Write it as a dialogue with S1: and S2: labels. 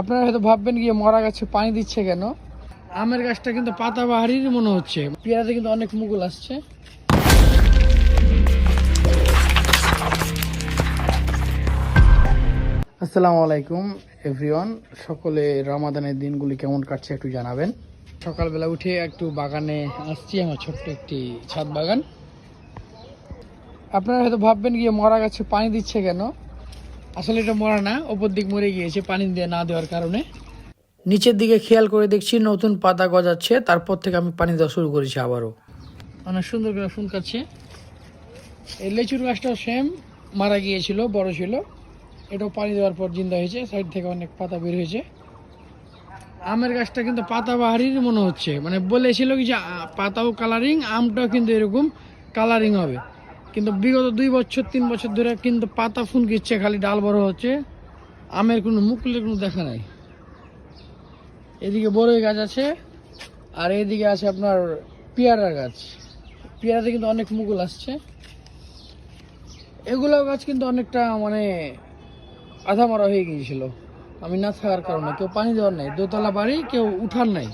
S1: আপনারা হয়তো ভাববেন গিয়ে মরা গাছে পানি দিচ্ছে কেন? আমের গাছটা কিন্তু পাতা বাহারির মনে হচ্ছে। পেয়ারাতে কিন্তু অনেক মুকুল আসছে। আসসালামু আলাইকুম, এভরিওয়ান। সকলে রমাদানের দিনগুলি কেমন কাটছে একটু জানাবেন। সকালবেলা উঠে একটু বাগানে আসছি, আমার ছোট্ট একটি ছাদ বাগান। আপনারা হয়তো ভাববেন গিয়ে মরা গাছে পানি দিচ্ছে কেন? আসলে এটা মরা না, ওপর দিক মরে গিয়েছে, পানি দিয়ে না দেওয়ার কারণে। নিচের দিকে খেয়াল করে দেখছি নতুন পাতা গজাচ্ছে, তারপর থেকে আমি পানি দেওয়া শুরু করেছি আবারও। অনেক সুন্দর করে ফুল কাচ্ছে এই লেচুর গাছটাও সেম, মারা গিয়েছিল, বড় ছিল। এটাও পানি দেওয়ার পর জিন্দা হয়েছে, সাইড থেকে অনেক পাতা বের হয়েছে। আমের গাছটা কিন্তু পাতা বাহারির মনে হচ্ছে মানে বলেছিল কি যে পাতাও কালারিং আমটাও কিন্তু এরকম কালারিং হবে। কিন্তু বিগত দুই বছর, তিন বছর ধরে কিন্তু পাতা ফুনকিচ্ছে, খালি ডাল বড় হচ্ছে। আমের কোনো মুকুলের কোনো দেখা নাই। এদিকে বড়ই গাছ আছে, আর এদিকে আছে আপনার পেয়ারা গাছ। পেয়ারাতে কিন্তু অনেক মুকুল আসছে। এগুলো গাছ কিন্তু অনেকটা মানে আধা মরা হয়ে গিয়েছিল। আমি না থাকার কারণে, কেউ পানি দেওয়ার নাই, দোতলা বাড়ি, কেউ উঠার নাই।